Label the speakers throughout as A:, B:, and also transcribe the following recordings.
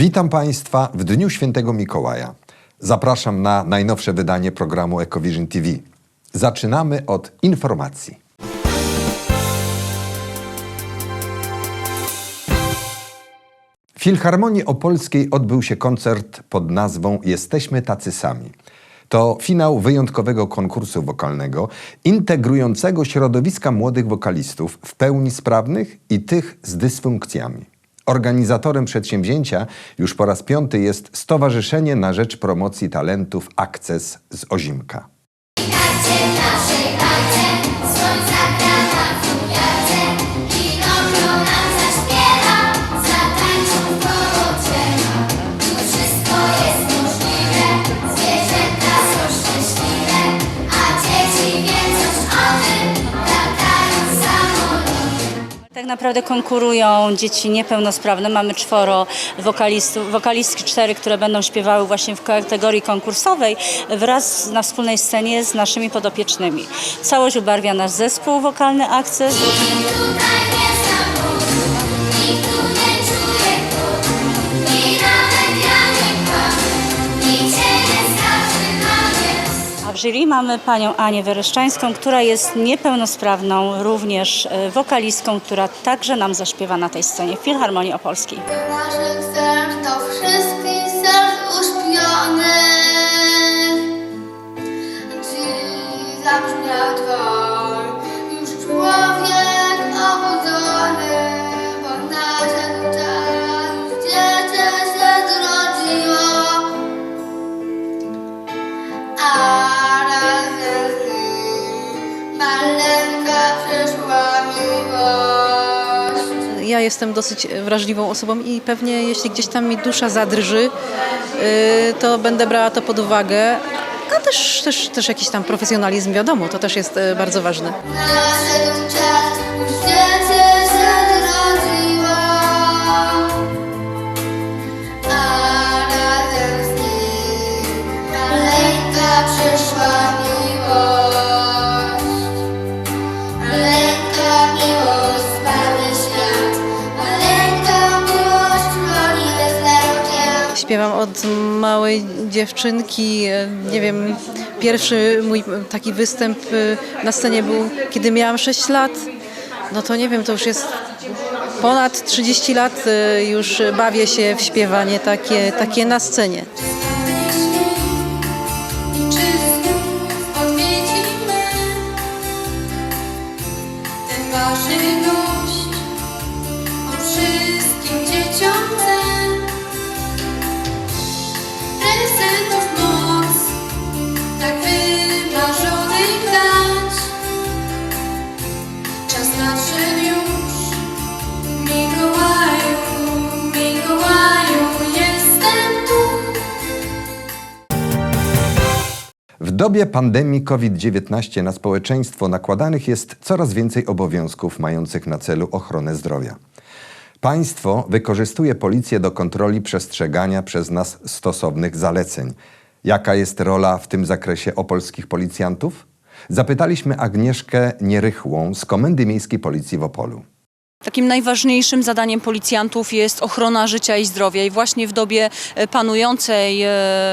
A: Witam Państwa w Dniu Świętego Mikołaja. Zapraszam na najnowsze wydanie programu Ecovision TV. Zaczynamy od informacji. W Filharmonii Opolskiej odbył się koncert pod nazwą Jesteśmy tacy sami. To finał wyjątkowego konkursu wokalnego, integrującego środowiska młodych wokalistów w pełni sprawnych i tych z dysfunkcjami. Organizatorem przedsięwzięcia już po raz piąty jest Stowarzyszenie na Rzecz Promocji Talentów Akces z Ozimka.
B: Naprawdę konkurują dzieci niepełnosprawne. Mamy czworo wokalistów, wokalistki cztery, które będą śpiewały właśnie w kategorii konkursowej wraz na wspólnej scenie z naszymi podopiecznymi. Całość ubarwia nasz zespół wokalny Akces. Jury mamy panią Anię Wereszczańską, która jest niepełnosprawną, również e, wokalistką, która także nam zaśpiewa na tej scenie w Filharmonii Opolskiej.
C: Do naszych wszystkich serc uśpionych
D: Jestem dosyć wrażliwą osobą i pewnie jeśli gdzieś tam mi dusza zadrży, yy, to będę brała to pod uwagę. A też, też, też jakiś tam profesjonalizm, wiadomo, to też jest yy, bardzo ważne. Śpiewam od małej dziewczynki, nie wiem, pierwszy mój taki występ yy, na scenie był, kiedy miałam 6 lat. No to nie wiem, to już jest ponad 30 lat yy, już bawię się w śpiewanie takie, takie na scenie.
A: Dobie pandemii COVID-19 na społeczeństwo nakładanych jest coraz więcej obowiązków mających na celu ochronę zdrowia. Państwo wykorzystuje policję do kontroli przestrzegania przez nas stosownych zaleceń. Jaka jest rola w tym zakresie opolskich policjantów? Zapytaliśmy Agnieszkę Nierychłą z Komendy Miejskiej Policji w Opolu.
E: Takim najważniejszym zadaniem policjantów jest ochrona życia i zdrowia. I właśnie w dobie e, panującej e,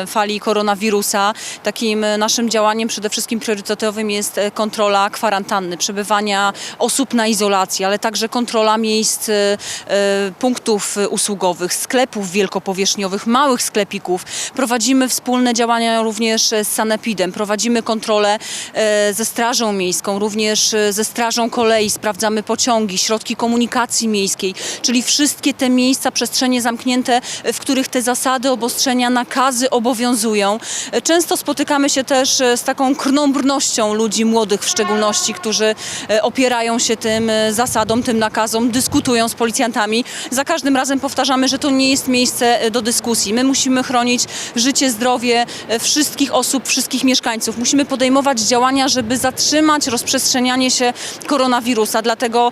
E: fali koronawirusa takim e, naszym działaniem przede wszystkim priorytetowym jest kontrola kwarantanny, przebywania osób na izolacji, ale także kontrola miejsc, punktów usługowych, sklepów wielkopowierzchniowych, małych sklepików. Prowadzimy wspólne działania również z Sanepidem, prowadzimy kontrolę ze Strażą Miejską, również ze Strażą Kolei, sprawdzamy pociągi, środki komunikacji miejskiej, czyli wszystkie te miejsca, przestrzenie zamknięte, e, w których te zasady, obostrzenia, nakazy obowiązują. E, Często spotykamy się też e, z taką krnąbrnością ludzi młodych w szczególności, którzy opierają się tym zasadom, tym nakazom, dyskutują z policjantami. Za każdym razem powtarzamy, że to nie jest miejsce do dyskusji. My musimy chronić życie, zdrowie wszystkich osób, wszystkich mieszkańców. Musimy podejmować działania, żeby zatrzymać rozprzestrzenianie się koronawirusa. Dlatego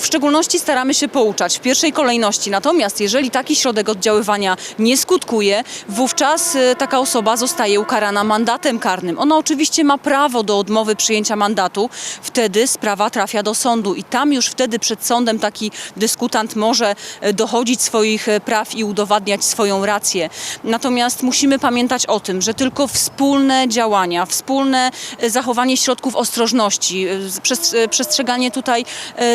E: w szczególności staramy się pouczać w pierwszej kolejności. Natomiast jeżeli taki środek oddziaływania nie skutkuje, wówczas e, taka osoba zostaje ukarana mandatem karnym. Ona oczywiście ma prawo do odmowy przyjęcia mandatu. Wtedy sprawa trafia do sądu i tam już wtedy przed sądem taki dyskutant może e, dochodzić swoich e, praw i udowadniać swoją rację. Natomiast musimy pamiętać o tym, że tylko wspólne działania, wspólne e, zachowanie środków ostrożności, przestrzeganie tutaj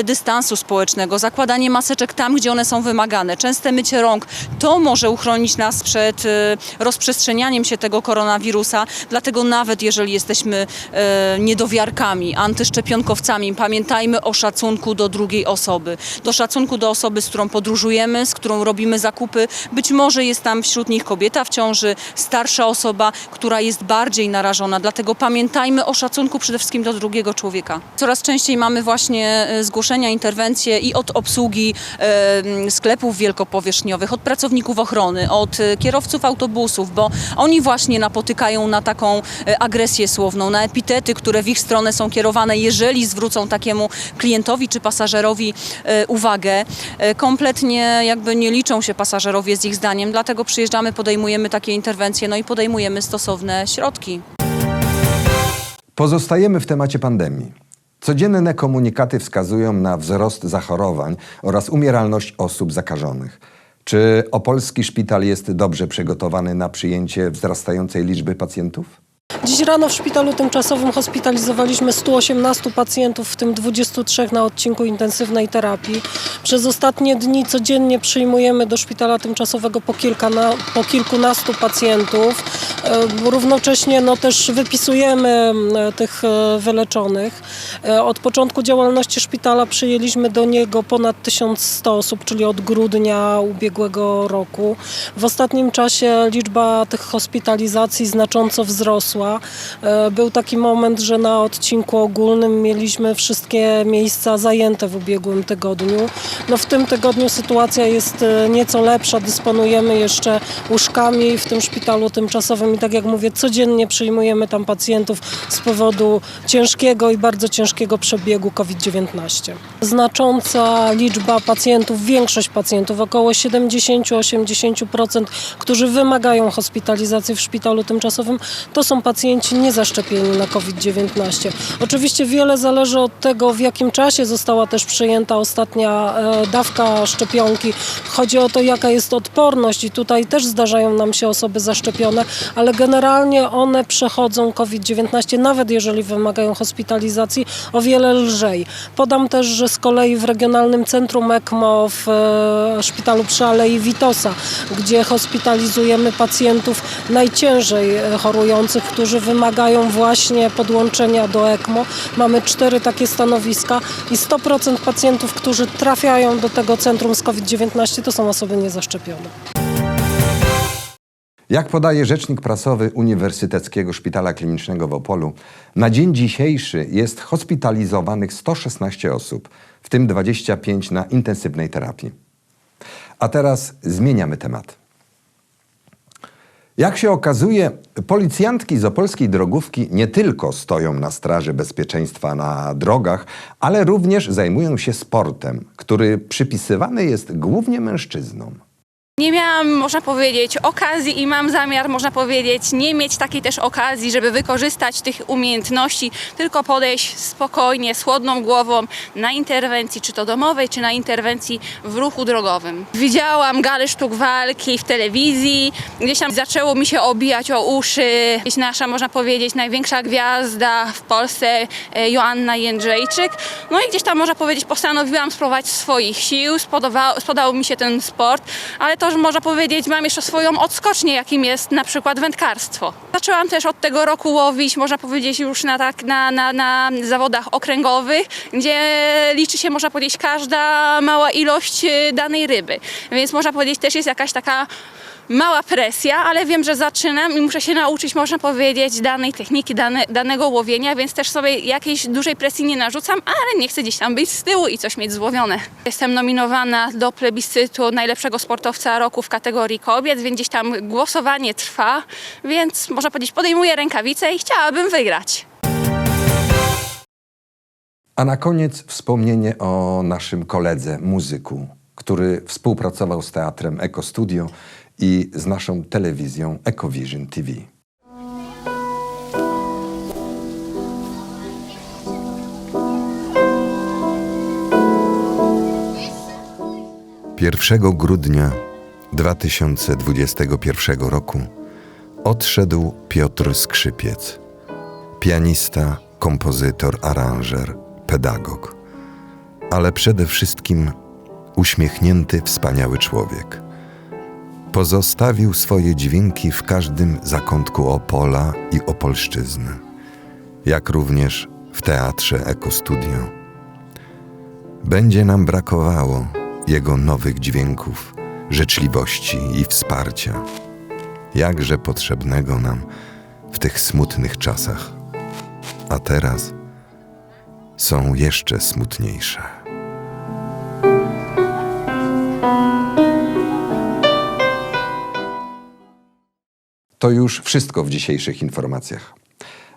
E: dystansu społecznego, zakładanie maseczek tam, gdzie one są wymagane, częste mycie rąk, to może uchronić nas przed e, rozprzestrzenianiem się tego koronawirusa. Dlatego nawet jeżeli jesteśmy e, niedowiarkami, antyszczepionkowcami, pamiętajmy o szacunku do drugiej osoby. Do szacunku do osoby, z którą podróżujemy, z którą robimy zakupy. Być może jest tam wśród nich kobieta w ciąży, starsza osoba, która jest bardziej narażona. Dlatego pamiętajmy o szacunku przede wszystkim do drugiego człowieka. Coraz częściej mamy właśnie e, zgłoszenia, interwencje i od obsługi sklepów wielkopowierzchniowych, od pracowników ochrony, od e, kierowców autobusów, bo oni właśnie napotykają na taką e, agresję słowną, na epitety, które w ich stronę są kierowane, jeżeli zwrócą takiemu klientowi czy pasażerowi e, uwagę. Kompletnie jakby nie liczą się pasażerowie z ich zdaniem, dlatego przyjeżdżamy, podejmujemy takie interwencje, no i podejmujemy stosowne środki.
A: Pozostajemy w temacie pandemii. Codzienne komunikaty wskazują na wzrost zachorowań oraz umieralność osób zakażonych. Czy opolski szpital jest dobrze przygotowany na przyjęcie wzrastającej liczby pacjentów?
F: Dziś rano w szpitalu tymczasowym hospitalizowaliśmy 118 pacjentów, w tym 23 na odcinku intensywnej terapii. Przez ostatnie dni codziennie przyjmujemy do szpitala tymczasowego po, kilka na, po kilkunastu pacjentów. E, Równocześnie no, też wypisujemy e, tych e, wyleczonych. Od początku działalności szpitala przyjęliśmy do niego ponad 1100 osób, czyli od grudnia ubiegłego roku. W ostatnim czasie liczba tych hospitalizacji znacząco wzrosła. E, Był taki moment, że na odcinku ogólnym mieliśmy wszystkie miejsca zajęte w ubiegłym tygodniu. No w tym tygodniu sytuacja jest e, nieco lepsza, dysponujemy jeszcze łóżkami w tym szpitalu tymczasowym i tak jak mówię, codziennie przyjmujemy tam pacjentów z powodu ciężkiego i bardzo ciężkiego przebiegu COVID-19. Znacząca liczba pacjentów, większość pacjentów, około 70-80%, którzy wymagają hospitalizacji w szpitalu tymczasowym, to są pacjenci niezaszczepieni na COVID-19. Oczywiście wiele zależy od tego, w jakim czasie została też przyjęta ostatnia e, dawka szczepionki. Chodzi o to, jaka jest odporność i tutaj też zdarzają nam się osoby zaszczepione, ale generalnie one przechodzą COVID-19, nawet jeżeli wymagają hospitalizacji, o wiele lżej. Podam też, że z kolei w Regionalnym Centrum ECMO w e, szpitalu przy Alei Witosa, gdzie hospitalizujemy pacjentów najciężej e, chorujących, którzy wymagają właśnie podłączenia do ECMO. Mamy cztery takie stanowiska i 100% pacjentów, którzy trafiają do tego centrum z COVID-19 to są osoby niezaszczepione.
A: Jak podaje rzecznik prasowy Uniwersyteckiego Szpitala Klinicznego w Opolu, na dzień dzisiejszy jest hospitalizowanych 116 osób, w tym 25 na intensywnej terapii. A teraz zmieniamy temat. Jak się okazuje, policjantki z opolskiej drogówki nie tylko stoją na straży bezpieczeństwa na drogach, ale również zajmują się sportem, który przypisywany jest głównie mężczyznom.
G: Nie miałam, można powiedzieć, okazji i mam zamiar, można powiedzieć, nie mieć takiej też okazji, żeby wykorzystać tych umiejętności, tylko podejść spokojnie, z chłodną głową na interwencji, czy to domowej, czy na interwencji w ruchu drogowym. Widziałam galę sztuk walki w telewizji, gdzieś tam zaczęło mi się obijać o uszy. Gdzieś nasza, można powiedzieć, największa gwiazda w Polsce, e, Joanna Jędrzejczyk. No i gdzieś tam, można powiedzieć, postanowiłam spróbować swoich sił, spodoba, spodobał mi się ten sport, ale to, że można powiedzieć, mam jeszcze swoją odskocznię, jakim jest na przykład wędkarstwo. Zaczęłam też od tego roku łowić, można powiedzieć, już na, tak, na, na, na zawodach okręgowych, gdzie liczy się, można powiedzieć, każda mała ilość e, danej ryby. Więc można powiedzieć, też jest jakaś taka mała presja, ale wiem, że zaczynam i muszę się nauczyć, można powiedzieć, danej techniki, dane, danego łowienia, więc też sobie jakiejś dużej presji nie narzucam, ale nie chcę gdzieś tam być z tyłu i coś mieć złowione. Jestem nominowana do plebiscytu najlepszego sportowca roku w kategorii kobiet, więc gdzieś tam głosowanie trwa, więc można powiedzieć, podejmuję rękawice i chciałabym wygrać.
A: A na koniec wspomnienie o naszym koledze, muzyku, który współpracował z teatrem Eko Studio i z naszą telewizją Ecovision TV. Pierwszego grudnia 2021 roku odszedł Piotr Skrzypiec, pianista, kompozytor, aranżer, pedagog, ale przede wszystkim uśmiechnięty, wspaniały człowiek. Pozostawił swoje dźwięki w każdym zakątku Opola i Opolszczyzny, jak również w teatrze Eko Studio. Będzie nam brakowało jego nowych dźwięków, życzliwości i wsparcia, jakże potrzebnego nam w tych smutnych czasach. A teraz są jeszcze smutniejsze. To już wszystko w dzisiejszych informacjach.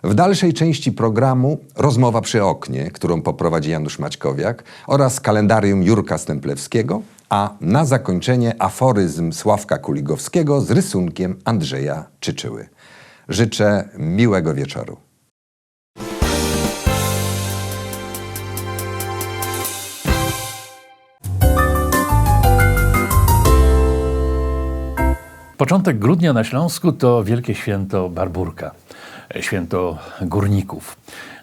A: W dalszej części programu rozmowa przy oknie, którą poprowadzi Janusz Maćkowiak oraz kalendarium Jurka Stemplewskiego, a na zakończenie aforyzm Sławka Kuligowskiego z rysunkiem Andrzeja Czyczyły. Życzę miłego wieczoru.
H: Początek grudnia na Śląsku to wielkie święto Barburka, święto górników.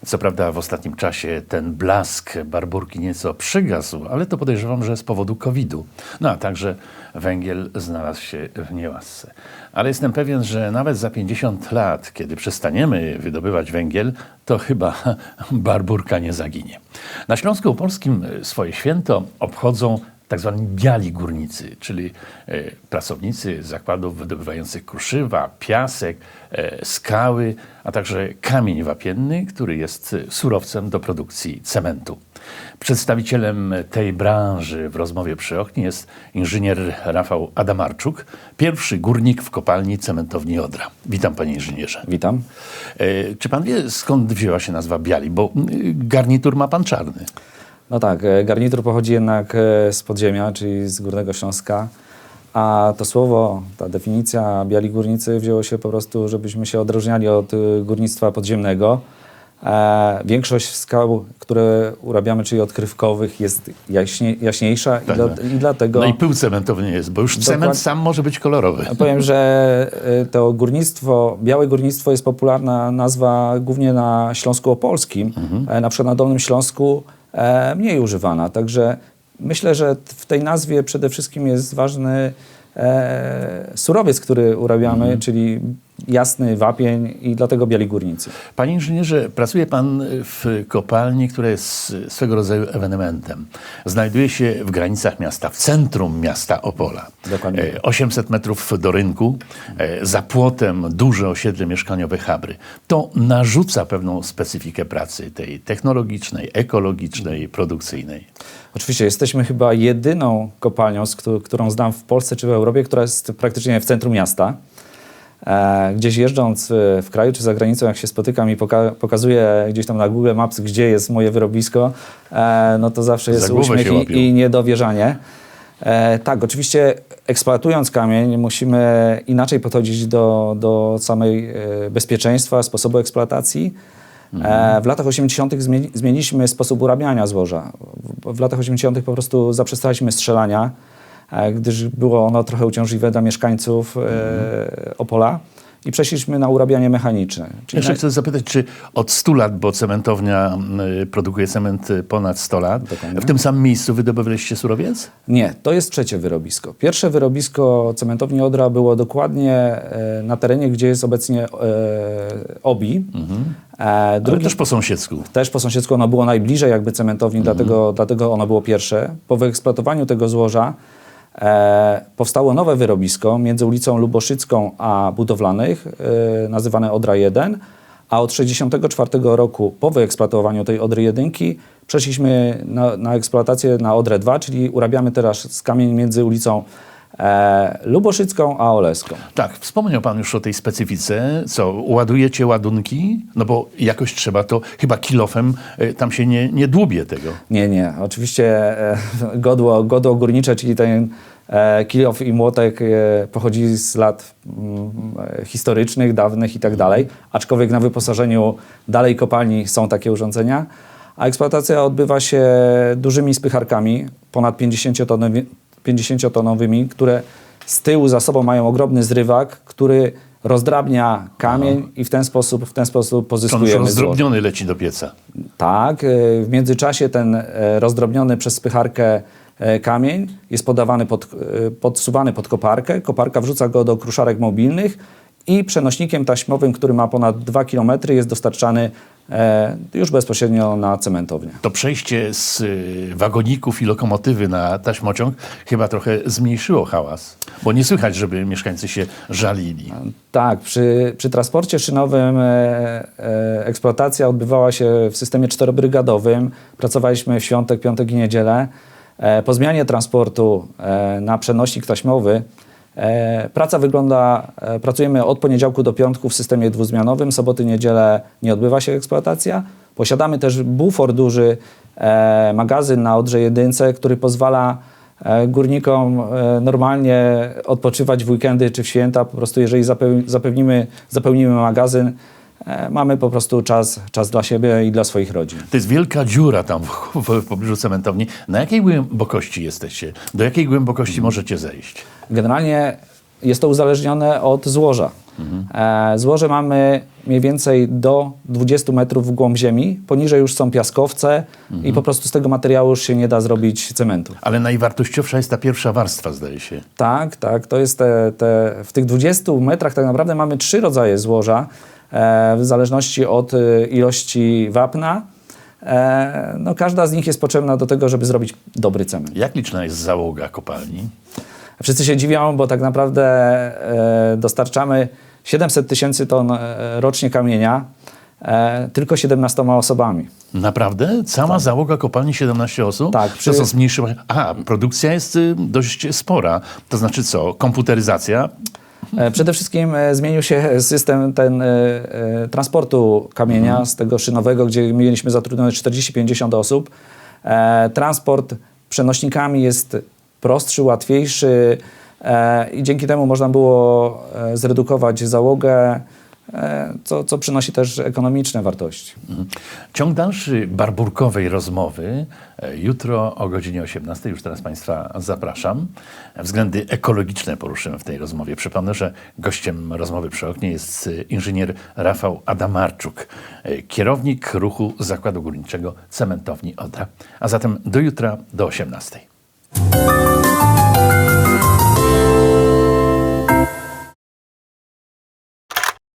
H: Co prawda w ostatnim czasie ten blask Barburki nieco przygasł, ale to podejrzewam, że z powodu COVID-u. No a także węgiel znalazł się w niełasce. Ale jestem pewien, że nawet za 50 lat, kiedy przestaniemy wydobywać węgiel, to chyba Barburka nie zaginie. Na Śląsku Opolskim swoje święto obchodzą tak zwani biali górnicy, czyli e, pracownicy zakładów wydobywających kruszywa, piasek, e, skały, a także kamień wapienny, który jest surowcem do produkcji cementu. Przedstawicielem tej branży w rozmowie przy oknie jest inżynier Rafał Adamarczuk, pierwszy górnik w kopalni cementowni Odra. Witam panie inżynierze.
I: Witam.
H: E, Czy pan wie skąd wzięła się nazwa biali? Bo mm, garnitur ma pan czarny.
I: No tak, e, garnitur pochodzi jednak e, z podziemia, czyli z Górnego Śląska, a to słowo, ta definicja biali górnicy wzięło się po prostu, żebyśmy się odróżniali od e, górnictwa podziemnego. E, większość skał, które urabiamy, czyli odkrywkowych, jest jaśnie, jaśniejsza i, dla, i dlatego...
H: No i pył cementowy nie jest, bo już cement
I: Dokład-
H: sam może być kolorowy.
I: Powiem, że to górnictwo, białe górnictwo jest popularna nazwa głównie na Śląsku Opolskim. E, Na przykład na Dolnym Śląsku mniej używana. Także myślę, że w tej nazwie przede wszystkim jest ważny e, surowiec, który urabiamy, czyli jasny wapień i dlatego biali górnicy.
H: Panie inżynierze, pracuje pan w kopalni, która jest swego rodzaju ewenementem. Znajduje się w granicach miasta, w centrum miasta Opola.
I: Dokładnie.
H: E, 800 metrów do rynku, e, za płotem duże osiedle mieszkaniowe Habry. To narzuca pewną specyfikę pracy tej technologicznej, ekologicznej, produkcyjnej.
I: Oczywiście jesteśmy chyba jedyną kopalnią, którą znam w Polsce czy w Europie, która jest praktycznie w centrum miasta. E, gdzieś jeżdżąc e, w kraju czy za granicą, jak się spotykam i poka- pokazuję gdzieś tam na Google Maps, gdzie jest moje wyrobisko, e, no to zawsze jest uśmiech i, i niedowierzanie. E, tak, oczywiście eksploatując kamień musimy inaczej podchodzić do, do samej e, bezpieczeństwa, sposobu eksploatacji. E, w latach 80. zmieni- zmieniliśmy sposób urabiania złoża. W, w latach 80. po prostu zaprzestaliśmy strzelania, gdyż było ono trochę uciążliwe dla mieszkańców e, Opola i przeszliśmy na urabianie mechaniczne. Czyli
H: Jeszcze
I: na-
H: chcę zapytać, czy od 100 lat, bo cementownia produkuje cement ponad 100 lat,
I: Dokładnie.
H: w tym samym miejscu wydobywaliście surowiec?
I: Nie, to jest trzecie wyrobisko. Pierwsze wyrobisko cementowni Odra było dokładnie e, na terenie, gdzie jest obecnie e, OBI. E,
H: Ale
I: drugie-
H: też po sąsiedzku.
I: też po sąsiedzku ono było najbliżej jakby cementowni, dlatego, dlatego ono było pierwsze. Po wyeksploatowaniu tego złoża e, powstało nowe wyrobisko między ulicą Luboszycką a Budowlanych, e, nazywane Odra 1, a od 1964 roku po wyeksploatowaniu tej Odry 1 przeszliśmy na, na eksploatację na Odrę 2, czyli urabiamy teraz kamień między ulicą e, Luboszycką a Oleską.
H: Tak, wspomniał Pan już o tej specyfice. Co, ładujecie ładunki? No bo jakoś trzeba to, chyba kilofem e, tam się nie, nie dłubie tego.
I: Nie, nie. Oczywiście e, godło, godło górnicze, czyli ten e, kilof i młotek e, pochodzi z lat mm, historycznych, dawnych i tak dalej. Aczkolwiek na wyposażeniu dalej kopalni są takie urządzenia. A eksploatacja odbywa się dużymi spycharkami, ponad 50-tonowymi, 50-tonowymi, które z tyłu za sobą mają ogromny zrywak, który rozdrabnia kamień i w ten sposób, w ten sposób
H: on już
I: pozyskujemy złoże.
H: rozdrobniony leci do pieca.
I: Tak, e, w międzyczasie ten e, rozdrobniony przez spycharkę e, kamień jest podawany pod, podsuwany pod koparkę. Koparka wrzuca go do kruszarek mobilnych i przenośnikiem taśmowym, który ma ponad 2 km jest dostarczany e, już bezpośrednio na cementownię.
H: To przejście z y, wagoników i lokomotywy na taśmociąg chyba trochę zmniejszyło hałas, bo nie słychać, żeby mieszkańcy się żalili.
I: Tak, przy, przy transporcie szynowym e, e, eksploatacja odbywała się w systemie czterobrygadowym. Pracowaliśmy w świątek, piątek i niedzielę. E, po zmianie transportu e, na przenośnik taśmowy e, praca wygląda, e, pracujemy od poniedziałku do piątku w systemie dwuzmianowym. Soboty, niedzielę nie odbywa się eksploatacja. Posiadamy też bufor duży, e, magazyn na Odrze Jedynce, który pozwala e, górnikom e, normalnie odpoczywać w weekendy czy w święta. Po prostu jeżeli zapewnimy, zapełnimy magazyn, e, mamy po prostu czas, czas dla siebie i dla swoich rodzin.
H: To jest wielka dziura tam w, w, w pobliżu cementowni. Na jakiej głębokości jesteście? Do jakiej głębokości możecie zejść?
I: Generalnie jest to uzależnione od złoża. E, złoże mamy mniej więcej do 20 metrów w głąb ziemi. Poniżej już są piaskowce i po prostu z tego materiału już się nie da zrobić cementu.
H: Ale najwartościowsza jest ta pierwsza warstwa, zdaje się.
I: Tak, tak. To jest te, te, w tych 20 metrach tak naprawdę mamy trzy rodzaje złoża, e, w zależności od e, ilości wapna. E, no, każda z nich jest potrzebna do tego, żeby zrobić dobry cement.
H: Jak liczna jest załoga kopalni?
I: Wszyscy się dziwią, bo tak naprawdę e, dostarczamy 700 tysięcy ton e, rocznie kamienia e, tylko 17 osobami.
H: Naprawdę? Cała załoga kopalni 17 osób?
I: Tak,
H: To
I: przy-
H: co zmniejszyła? A, produkcja jest y, dość spora. To znaczy co? Komputeryzacja?
I: E, Przede wszystkim e, zmienił się system ten e, transportu kamienia z tego szynowego, gdzie mieliśmy zatrudnione 40-50 osób. Transport przenośnikami jest prostszy, łatwiejszy i dzięki temu można było zredukować załogę, co, co przynosi też ekonomiczne wartości.
H: Ciąg dalszy barburkowej rozmowy e, jutro o godzinie 18. Już teraz Państwa zapraszam. Względy ekologiczne poruszymy w tej rozmowie. Przypomnę, że gościem rozmowy przy oknie jest e, inżynier Rafał Adamarczuk, e, kierownik ruchu Zakładu Górniczego Cementowni Odra. A zatem do jutra do 18.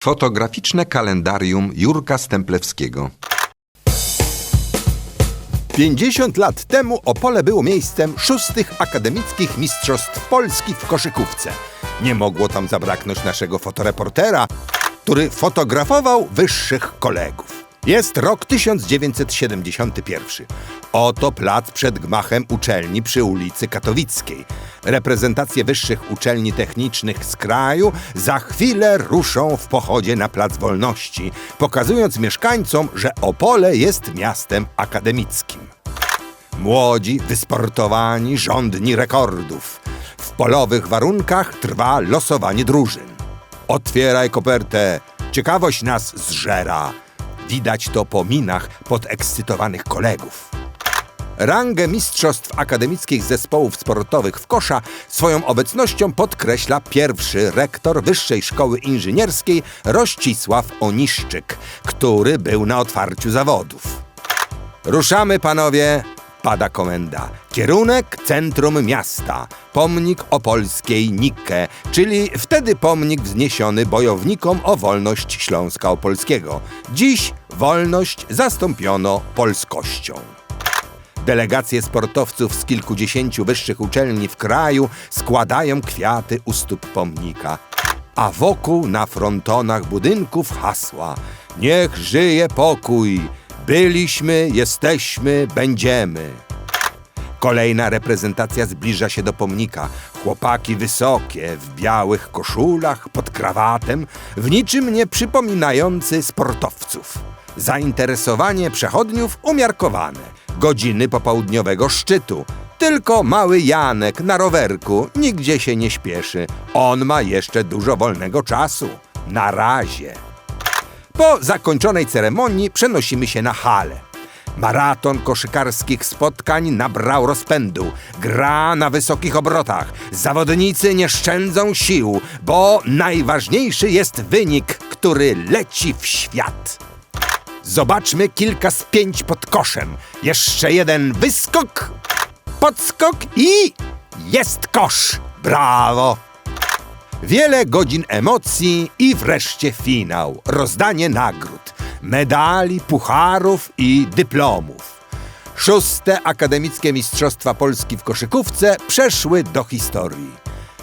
A: Fotograficzne kalendarium Jurka Stemplewskiego. 50 lat temu Opole było miejscem szóstych akademickich mistrzostw Polski w koszykówce. Nie mogło tam zabraknąć naszego fotoreportera, który fotografował wyższych kolegów. Jest rok 1971. Oto plac przed gmachem uczelni przy ulicy Katowickiej. Reprezentacje wyższych uczelni technicznych z kraju za chwilę ruszą w pochodzie na Plac Wolności, pokazując mieszkańcom, że Opole jest miastem akademickim. Młodzi, wysportowani, żądni rekordów. W polowych warunkach trwa losowanie drużyn. Otwieraj kopertę, ciekawość nas zżera. Widać to po minach podekscytowanych kolegów. Rangę mistrzostw akademickich zespołów sportowych w kosza swoją obecnością podkreśla pierwszy rektor Wyższej Szkoły Inżynierskiej Rościsław Oniszczyk, który był na otwarciu zawodów. Ruszamy, panowie! Pada komenda. Kierunek centrum miasta. Pomnik opolskiej Nikke, czyli wtedy pomnik wzniesiony bojownikom o wolność Śląska Opolskiego. Dziś wolność zastąpiono polskością. Delegacje sportowców z kilkudziesięciu wyższych uczelni w kraju składają kwiaty u stóp pomnika. A wokół na frontonach budynków hasła Niech żyje pokój! Byliśmy, jesteśmy, będziemy. Kolejna reprezentacja zbliża się do pomnika. Chłopaki wysokie, w białych koszulach, pod krawatem, w niczym nie przypominający sportowców. Zainteresowanie przechodniów umiarkowane. Godziny popołudniowego szczytu. Tylko mały Janek na rowerku nigdzie się nie śpieszy. On ma jeszcze dużo wolnego czasu. Na razie. Po zakończonej ceremonii przenosimy się na halę. Maraton koszykarskich spotkań nabrał rozpędu. Gra na wysokich obrotach. Zawodnicy nie szczędzą sił, bo najważniejszy jest wynik, który leci w świat. Zobaczmy kilka spięć pod koszem. Jeszcze jeden wyskok, podskok i jest kosz. Brawo! Wiele godzin emocji i wreszcie finał. Rozdanie nagród, medali, pucharów i dyplomów. Szóste akademickie Mistrzostwa Polski w koszykówce przeszły do historii.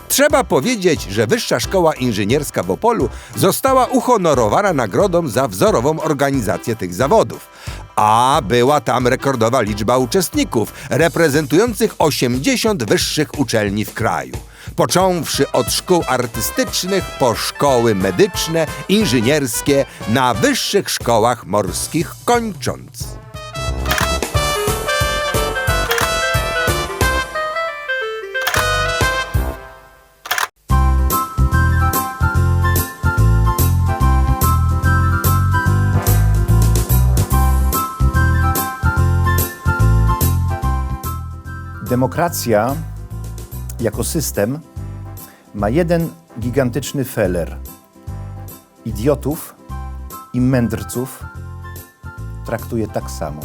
A: Trzeba powiedzieć, że Wyższa Szkoła Inżynierska w Opolu została uhonorowana nagrodą za wzorową organizację tych zawodów. A była tam rekordowa liczba uczestników, reprezentujących 80 wyższych uczelni w kraju. Począwszy od szkół artystycznych po szkoły medyczne, inżynierskie, na wyższych szkołach morskich kończąc.
J: Demokracja jako system ma jeden gigantyczny feler. Idiotów i mędrców traktuje tak samo.